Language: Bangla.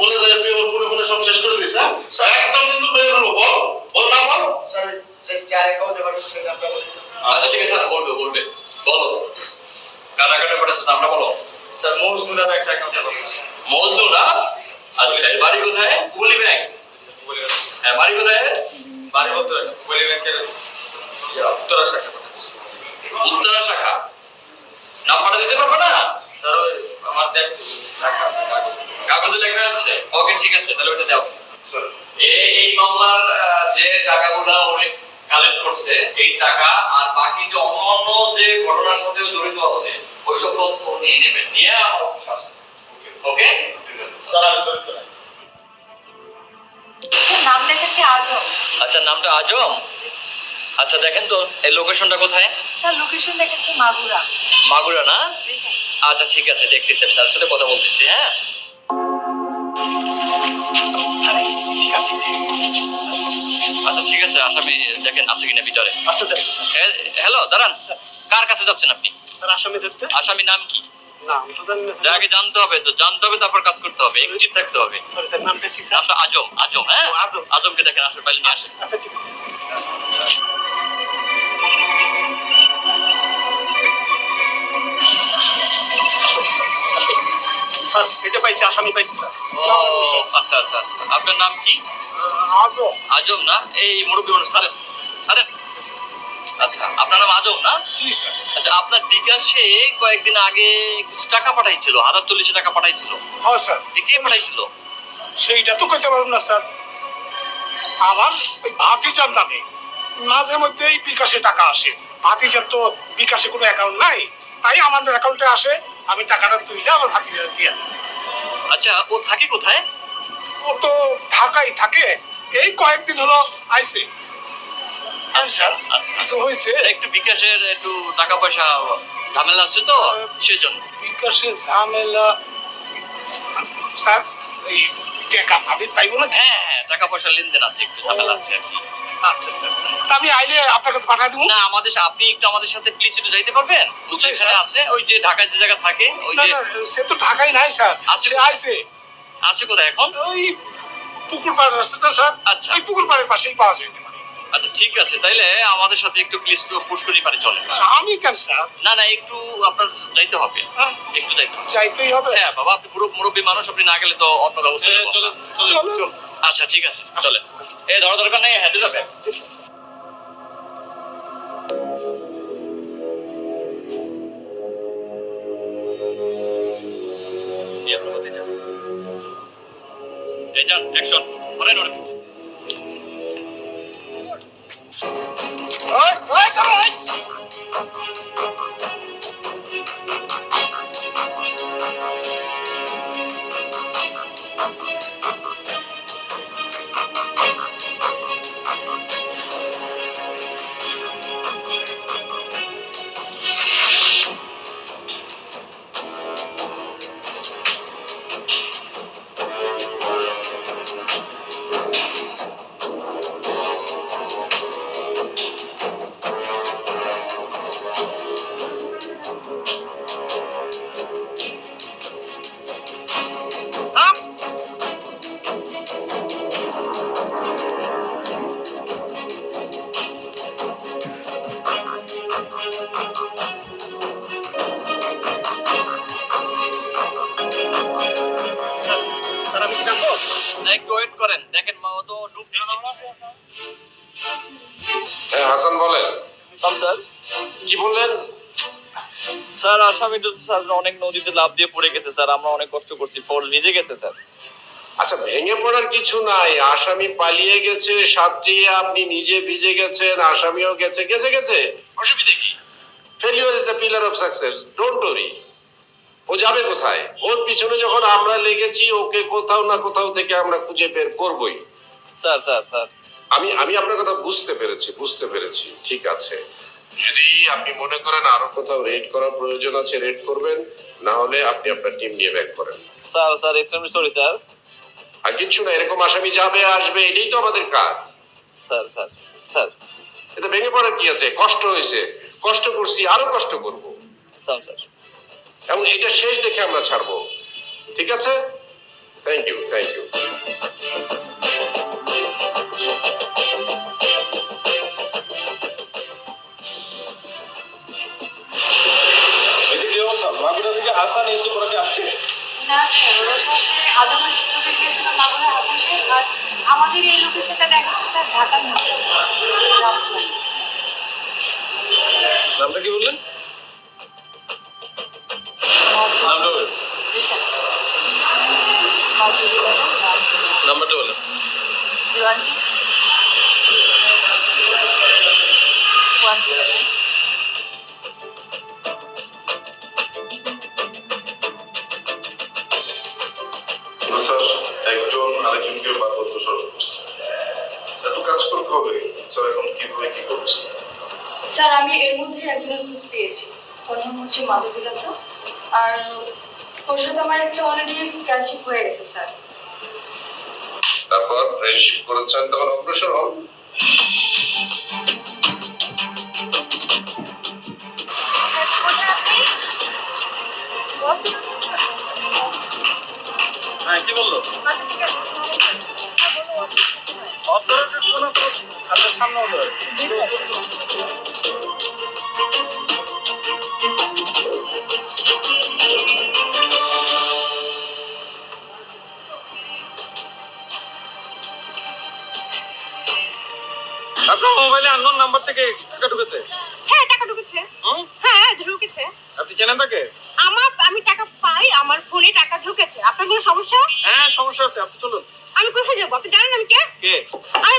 বলে দেয় তুই ওর ফোনে ফোনে সব শেষ করে দিস হ্যাঁ? একদম কিন্তু মেরে ফেলব বল। বল না বল। স্যার যে যার অ্যাকাউন্টে পাঠাচ্ছেন নামটা বলেছেন আচ্ছা ঠিক আছে স্যার বলবে বলবে। বলো। কারা কাটা পাঠাচ্ছো নামটা বলো। স্যার মজদুর একটা অ্যাকাউন্টে পাঠিয়েছেন মজনু না? আচ্ছা বাড়ি কোথায়? পুলি ব্যাংক। হ্যাঁ বাড়ি কোথায়? বাড়ি বলতে কোয়েলি ব্যাংকের উত্তরা শাখা পাঠাচ্ছি উত্তরা শাখা। নাম্বারটা দিতে পারবে না? স্যার আমার দেখ রাখা আছে কাগজ। লেখা আছে? ওকে ঠিক আছে তাহলে ওটা দাও। স্যার এই এই মামলার যে টাকাগুলো উনি কালেক্ট করছে এই টাকা আর বাকি যে অন্য অন্য যে ঘটনার সাথে জড়িত আছে ওইসব তথ্য নিয়ে নেবেন। নিয়ে আমার অফিসে ওকে? স্যার আমি জড়িত নাম দেখেছি আজম। আচ্ছা নামটা আজম? আচ্ছা দেখেন তো এই লোকেশনটা কোথায়? স্যার লোকেশন দেখেছি মাগুরা। মাগুরা না? আচ্ছা ঠিক আছে দেখতেছি আমি তার সাথে কথা বলতেছি হ্যাঁ? আচ্ছা ঠিক আছে আসামি দেখেন আছে কিনা ভিতরে। আচ্ছা হ্যালো দাঁড়ান কার কাছে যাচ্ছেন আপনি? আসামি ধরতে? আসামি নাম কি? আগে জানতে হবে তো জানতে হবে তারপর কাজ করতে হবে একটিভ থাকতে হবে। নামটা আজম আজম হ্যাঁ। আজমকে দেখেন আসলে পাইলে নিয়ে আসেন। আচ্ছা ঠিক আছে। স্যার এটা পাইছি আসামি পাইছি স্যার। ও আচ্ছা আচ্ছা আচ্ছা। আপনার নাম কি? আজও আজম না? এই মুরব্বী মানুষ আচ্ছা আপনার নাম আজম না? জি স্যার। আচ্ছা আপনার বিকাশে কয়েকদিন আগে কিছু টাকা পাঠাইছিল হাজার চল্লিশে টাকা পাঠাইছিল। হ্যাঁ স্যার। কে পাঠাইছিল? সেইটা তো পারব না স্যার। আমার ওই ভাতিজার নামে মাঝে মধ্যেই বিকাশে টাকা আসে। ভাতিজার তো বিকাশে কোনো অ্যাকাউন্ট নাই তাই আমার অ্যাকাউন্টে আসে। আমি টাকাটা তুইলে আমার ভাতিজার দিয়ে। আচ্ছা ও থাকে কোথায়? ও তো ঢাকায় থাকে। এই কয়েকদিন হলো আইছে। আচ্ছা কিছু হয়েছে? একটু বিকাশের একটু টাকা পয়সা ঝামেলা আছে তো সেজন্য। বিকাশের ঝামেলা স্যার এই টাকা আমি পাইবো না হ্যাঁ হ্যাঁ টাকা পয়সা লেনদেন আছে একটু ঝামেলা আছে আর কি। আচ্ছা স্যার। আমি আইলে আপনার কাছে পাঠিয়ে দেবো। না আমাদের আপনি একটু আমাদের সাথে প্লিজ একটু যাইতে পারবেন? এখানে আছে ওই যে ঢাকায় যে জায়গা থাকে ওই যে সে তো ঢাকায় নাই স্যার। আছে আইছে। আছে কোথায় এখন? ওই পুকুর পাড়ের রাস্তাটা স্যার। আচ্ছা। ওই পুকুর পাড়ের পাশেই পাওয়া যেতে পারে আচ্ছা ঠিক আছে তাইলে আমাদের সাথে একটু প্লিজ পুষ্করি পারে চলে আমি কেন স্যার? না না একটু আপনার যাইতে হবে। হ্যাঁ, একটু যাইতে হবে। যাইতেই হবে। হ্যাঁ বাবা আপনি পুরো মুরব্বী মানুষ আপনি না গেলে তো অন্য ব্যবস্থা। চলো আচ্ছা ঠিক আছে চলে। এই ধরা দরকার নেই হ্যাঁ যাবে? এই যান। অ্যাকশন মনে নড়ে ওই, ওই, একটু ওয়েট করেন। দেখেন মা ও তো ডুব দিছে। হ্যাঁ হাসান বলেন। স্যার? কি বললেন? স্যার আসামি তো স্যার অনেক নদীতে লাভ দিয়ে পড়ে গেছে স্যার। আমরা অনেক কষ্ট করছি। ফোর ভিজে গেছে স্যার। আচ্ছা ভেঙে পড়ার কিছু নাই। আসামি পালিয়ে গেছে সাতটিয়ে আপনি নিজে ভিজে গেছেন আসামিও গেছে। গেছে গেছে। অসুবিধা কি? Failure is the pillar of success don't worry ও যাবে কোথায়? ওর পিছনে যখন আমরা লেগেছি ওকে কোথাও না কোথাও থেকে আমরা খুঁজে বের করবই। Sir sir sir. আমি আমি আপনার কথা বুঝতে পেরেছি বুঝতে পেরেছি। ঠিক আছে। যদি আপনি মনে করেন আরও কোথাও রেড করার প্রয়োজন আছে রেড করবেন না হলে আপনি আপনার টিম নিয়ে ব্যাক করেন। Sir sir extremely sorry sir. আর কিচ্ছু না এরকম আসামি যাবে আসবে এটাই তো আমাদের কাজ। Sir sir sir. এটা ভেঙে পড়ার কি আছে? কষ্ট হয়েছে। কষ্ট করছি আরও কষ্ট করব। Sir sir. এবং এটা শেষ দেখে আমরা ছাড়বো। ঠিক আছে? Thank you thank you Magura থেকে হাসান ইউসুফ ওরা কি আসছে? না স্যার ওরা তো আজ গিয়েছিল মাগুরা হাসান সাহেব আর আমাদের এই লোকেশনটা দেখাচ্ছে স্যার ঢাকার মধ্যে। নামটা কি বললেন? মাগুরা রামপুরা। নাম্বারটা জিরো স্যার একজন আরেকজনকে বারবার দোষারোপ করছে এত কাজ করতে হবে। স্যার এখন কীভাবে কি করছে স্যার আমি এর মধ্যে একজনের খোঁজ পেয়েছি। ওর নাম হচ্ছে মাধবীলতা। আর সাথে আমার একটা অলরেডি ফ্রেন্ডশিপ হয়ে গেছে স্যার তারপর ফ্রেন্ডশিপ করেছেন তখন অগ্রসর হন। হ্যাঁ কি বলল? অথরিটির কোনো সামনে হলো আপনার মোবাইলে আননোন নাম্বার থেকে টাকা ঢুকেছে? হ্যাঁ টাকা ঢুকেছে। হ্যাঁ ঢুকেছে। আপনি চেনেন তাকে? আমার আমি টাকা পাই আমার ফোনে টাকা ঢুকেছে। আপনার কোনো সমস্যা? হ্যাঁ সমস্যা আছে আপনি চলুন। আমি কোথায় যাব? আপনি জানেন আমি কে? কে? আমি